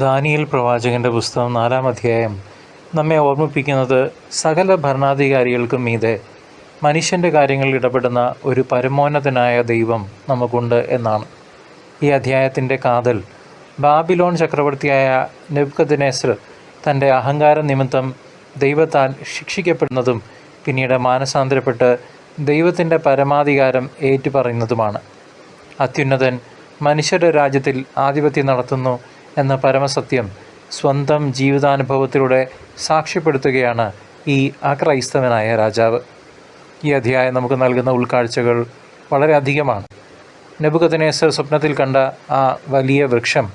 Daniel പ്രവാചകന്റെ പുസ്തകം നാലാം അധ്യായം. നമ്മെ ഓർമ്മിപ്പിക്കുന്നത് സകല ഭരണാധികാരികൾക്കും മീതെ മനുഷ്യന്റെ കാര്യങ്ങളിൽ ഇടപെടുന്ന ഒരു പരമോന്നതനായ ദൈവം നമുക്കുണ്ട് എന്നാണ്. ഈ അധ്യായത്തിന്റെ കാതൽ ബാബിലോൺ ചക്രവർത്തിയായ നെബ്കദിനേസർ തന്റെ അഹങ്കാര നിമിത്തം ദൈവത്താൽ ശിക്ഷിക്കപ്പെടുന്നതും പിന്നീട് മാനസാന്തരപ്പെട്ട് ദൈവത്തിന്റെ പരമാധികാരം ഏറ്റുപറയുന്നതുമാണ്. അത്യുന്നതൻ മനുഷ്യരുടെ രാജ്യത്തിൽ ആധിപത്യം നടത്തുന്നു എന്ന പരമസത്യം സ്വന്തം ജീവിതാനുഭവത്തിലൂടെ സാക്ഷ്യപ്പെടുത്തുകയാണ് ഈ അക്രൈസ്തവനായ രാജാവ്. ഈ അധ്യായം നമുക്ക് നൽകുന്ന ഉൾക്കാഴ്ചകൾ വളരെയധികമാണ് നെബുക്കത്തിനേസർ സ്വപ്നത്തിൽ കണ്ട ആ വലിയ വൃക്ഷം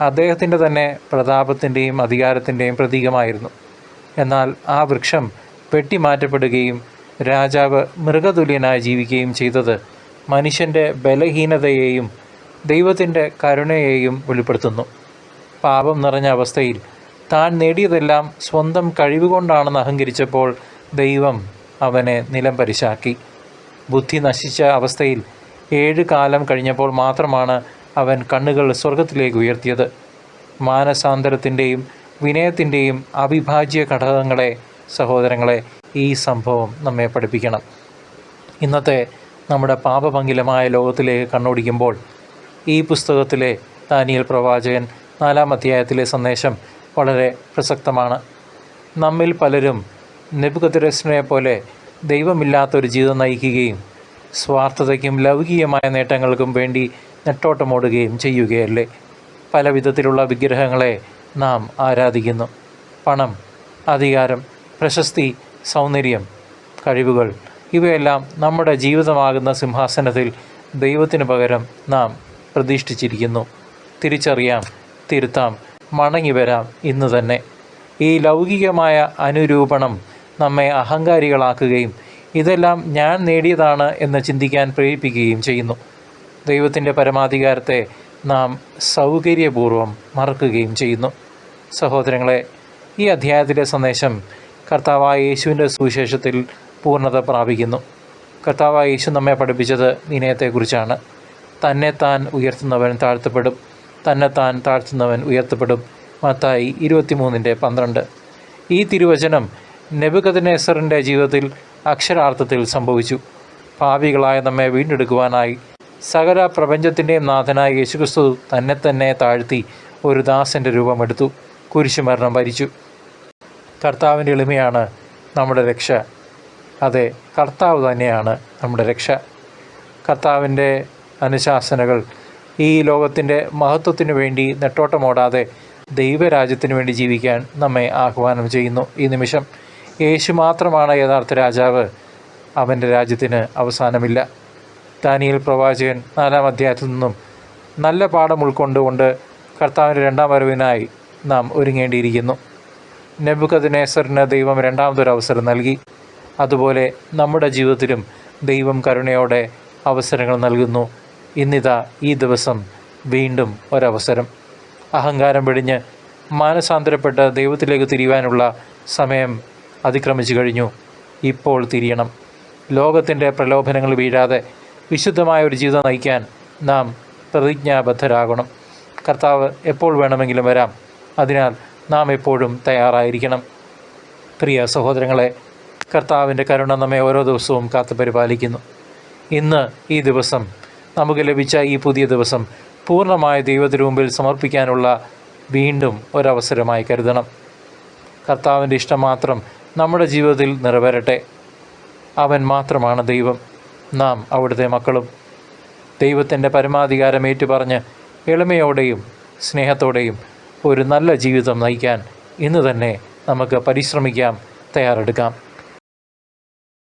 അദ്ദേഹത്തിന്റെ തന്നെ പ്രതാപത്തിന്റെയും അധികാരത്തിന്റെയും പ്രതീകമായിരുന്നു. എന്നാൽ ആ വൃക്ഷം വെട്ടിമാറ്റപ്പെടുകയും രാജാവ് മൃഗതുല്യനായി ജീവിക്കുകയും ചെയ്തത് മനുഷ്യന്റെ ബലഹീനതയെയും ദൈവത്തിന്റെ കരുണയെയും വെളിപ്പെടുത്തുന്നു. പാപം നിറഞ്ഞ അവസ്ഥയിൽ താൻ നേടിയതെല്ലാം സ്വന്തം കഴിവുകൊണ്ടാണെന്ന് അഹങ്കരിച്ചപ്പോൾ ദൈവം അവനെ നിലം പരിശാക്കി. ബുദ്ധി നശിച്ച അവസ്ഥയിൽ ഏഴ് കാലം കഴിഞ്ഞപ്പോൾ മാത്രമാണ് അവൻ കണ്ണുകൾ സ്വർഗത്തിലേക്ക് ഉയർത്തിയത്. മാനസാന്തരത്തിന്റെയും വിനയത്തിന്റെയും അവിഭാജ്യ ഘടകങ്ങളെ സഹോദരങ്ങളെ ഈ സംഭവം നമ്മെ പഠിപ്പിക്കണം. ഇന്നത്തെ നമ്മുടെ പാപഭംഗിലമായ ലോകത്തിലേക്ക് കണ്ണോടിക്കുമ്പോൾ ഈ പുസ്തകത്തിലെ ദാനിയൽ പ്രവാചകൻ നാലാം അധ്യായത്തിലെ സന്ദേശം വളരെ പ്രസക്തമാണ്. നമ്മിൽ പലരും നെബുക്കത്തിരസിനെ പോലെ ദൈവമില്ലാത്തൊരു ജീവിതം നയിക്കുകയും സ്വാർത്ഥതയ്ക്കും ലൗകികമായ നേട്ടങ്ങൾക്കും വേണ്ടി നെട്ടോട്ടമോടുകയും ചെയ്യുകയല്ലേ? പല വിധത്തിലുള്ള വിഗ്രഹങ്ങളെ നാം ആരാധിക്കുന്നു. പണം അധികാരം പ്രശസ്തി സൗന്ദര്യം കഴിവുകൾ ഇവയെല്ലാം നമ്മുടെ ജീവിതമാകുന്ന സിംഹാസനത്തിൽ ദൈവത്തിന് പകരം നാം പ്രതിഷ്ഠിച്ചിരിക്കുന്നു. തിരിച്ചറിയാം തിരുത്താം മടങ്ങി വരാം ഇന്ന് തന്നെ. ഈ ലൗകികമായ അനുരൂപണം നമ്മെ അഹങ്കാരികളാക്കുകയും ഇതെല്ലാം ഞാൻ നേടിയതാണ് എന്ന് ചിന്തിക്കാൻ പ്രേരിപ്പിക്കുകയും ചെയ്യുന്നു. ദൈവത്തിന്റെ പരമാധികാരത്തെ നാം സൗകര്യപൂർവം മറക്കുകയും ചെയ്യുന്നു. സഹോദരങ്ങളെ ഈ അധ്യായത്തിലെ സന്ദേശം കർത്താവായ യേശുവിന്റെ സുവിശേഷത്തിൽ പൂർണത പ്രാപിക്കുന്നു. കർത്താവായ യേശു നമ്മെ പഠിപ്പിച്ചത് വിനയത്തെക്കുറിച്ചാണ് തന്നെ താൻ ഉയർത്തുന്നവൻ താഴ്ത്തപ്പെടും. തന്നെ താൻ താഴ്ത്തുന്നവൻ ഉയർത്തപ്പെടും. മത്തായി ഇരുപത്തിമൂന്നിന്റെ പന്ത്രണ്ട്. ഈ തിരുവചനം നെബുകദനേസറിന്റെ ജീവിതത്തിൽ അക്ഷരാർത്ഥത്തിൽ സംഭവിച്ചു. ഭാവികളായ നമ്മെ വീണ്ടെടുക്കുവാനായി സകല പ്രപഞ്ചത്തിന്റെയും നാഥനായ യേശുക്രിസ്തു തന്നെ തന്നെ താഴ്ത്തി ഒരു ദാസന്റെ രൂപമെടുത്തു. കുരിശുമരണം ഭരിച്ചു. കർത്താവിന്റെ എളിമയാണ് നമ്മുടെ രക്ഷ. അതെ കർത്താവ് തന്നെയാണ് നമ്മുടെ രക്ഷ. കർത്താവിന്റെ അനുശാസനകൾ ഈ ലോകത്തിന്റെ മഹത്വത്തിനു വേണ്ടി നെട്ടോട്ടമോടാതെ ദൈവരാജ്യത്തിനു വേണ്ടി ജീവിക്കാൻ നമ്മെ ആഹ്വാനം ചെയ്യുന്നു. ഈ നിമിഷം യേശു മാത്രമാണ് യഥാർത്ഥ രാജാവ്. അവന്റെ രാജ്യത്തിന് അവസാനമില്ല. ദാനിയൽ പ്രവാചകൻ നാലാം അധ്യായത്തിൽ നിന്നും നല്ല പാഠം ഉൾക്കൊണ്ടുകൊണ്ട് കർത്താവിന്റെ രണ്ടാം വരവിനായി നാം ഒരുങ്ങേണ്ടിയിരിക്കുന്നു. നെബുക്കദ്നേസറിന് ദൈവം രണ്ടാമതൊരു അവസരം നൽകി. അതുപോലെ നമ്മുടെ ജീവിതത്തിലും ദൈവം കരുണയോടെ അവസരങ്ങൾ നൽകുന്നു. ഇന്നിതാ ഈ ദിവസം വീണ്ടും ഒരവസരം. അഹങ്കാരം വെടിഞ്ഞ് മാനസാന്തരപ്പെട്ട് ദൈവത്തിലേക്ക് തിരിയുവാനുള്ള സമയം അതിക്രമിച്ചു കഴിഞ്ഞു. ഇപ്പോൾ തിരിയണം. ലോകത്തിന്റെ പ്രലോഭനങ്ങൾ വീഴാതെ വിശുദ്ധമായ ഒരു ജീവിതം നയിക്കാൻ നാം പ്രതിജ്ഞാബദ്ധരാകണം. കർത്താവ് എപ്പോൾ വേണമെങ്കിലും വരാം. അതിനാൽ നാം എപ്പോഴും തയ്യാറായിരിക്കണം. പ്രിയ സഹോദരങ്ങളെ കർത്താവിന്റെ കരുണ നമ്മെ ഓരോ ദിവസവും കാത്തു പരിപാലിക്കുന്നു ഇന്ന് ഈ ദിവസം നമുക്ക് ലഭിച്ച ഈ പുതിയ ദിവസം പൂർണമായ ദൈവത്തിന് മുമ്പിൽ സമർപ്പിക്കാനുള്ള വീണ്ടും ഒരവസരമായി കരുതണം. കർത്താവിന്റെ ഇഷ്ടം മാത്രം നമ്മുടെ ജീവിതത്തിൽ നിറവേറട്ടെ. അവൻ മാത്രമാണ് ദൈവം. നാം അവിടുത്തെ മക്കളും. ദൈവത്തിന്റെ പരമാധികാരം ഏറ്റുപറഞ്ഞ് എളിമയോടെയും സ്നേഹത്തോടെയും ഒരു നല്ല ജീവിതം നയിക്കാൻ ഇന്ന് തന്നെ നമുക്ക് പരിശ്രമിക്കാം തയ്യാറെടുക്കാം.